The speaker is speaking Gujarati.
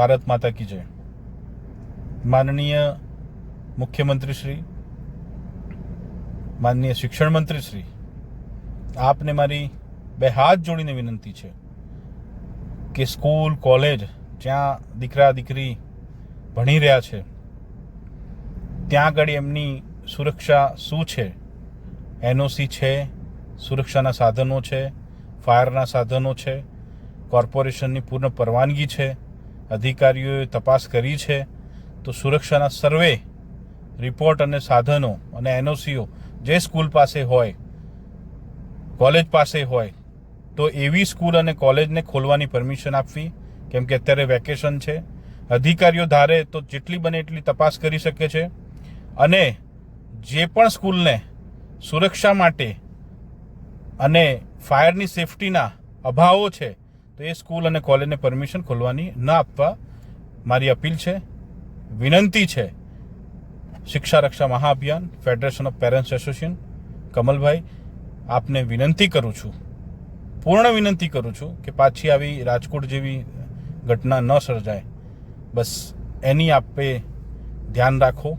ભારત માતા કી જય. માનનીય મુખ્યમંત્રી શ્રી માનનીય શિક્ષણ મંત્રી શ્રી આપને મારી બે હાથ જોડીને વિનંતી છે કે સ્કૂલ, કોલેજ જ્યાં દીકરા, દીકરી ભણી રહ્યા છે, ત્યાં આગળ એમની સુરક્ષા શું છે? એનઓસી છે, સુરક્ષાના સાધનો છે, ફાયરના સાધનો છે, કોર્પોરેશનની પૂર્ણ પરવાનગી છે અધિકારીઓએ તપાસ કરી છે, તો સુરક્ષાના સર્વે, રિપોર્ટ અને સાધનો અને એનઓસીઓ જે સ્કૂલ પાસે હોય, કોલેજ પાસે હોય, તો એવી સ્કૂલ અને કોલેજને ખોલવાની પરમિશન આપવી, કેમ કે અત્યારે વેકેશન છે. અધિકારીઓ ધારે તો જેટલી બને એટલી તપાસ કરી શકે છે. અને જે પણ સ્કૂલને સુરક્ષા માટે અને ફાયરની સેફટીના અભાવો છે તો એ સ્કૂલ અને કોલેજને પરમિશન ખોલવાની ન આપવા મારી અપીલ છે. વિનંતી છે. Shiksha Raksha Mahaabhiyan federation of parents association Kamalbhai, આપને વિનંતી કરું છું, પૂર્ણ વિનંતી કરું છું કે પાછી આવી રાજકોટ જેવી ઘટના ન સર્જાય. બસ એની આપે ધ્યાન રાખો.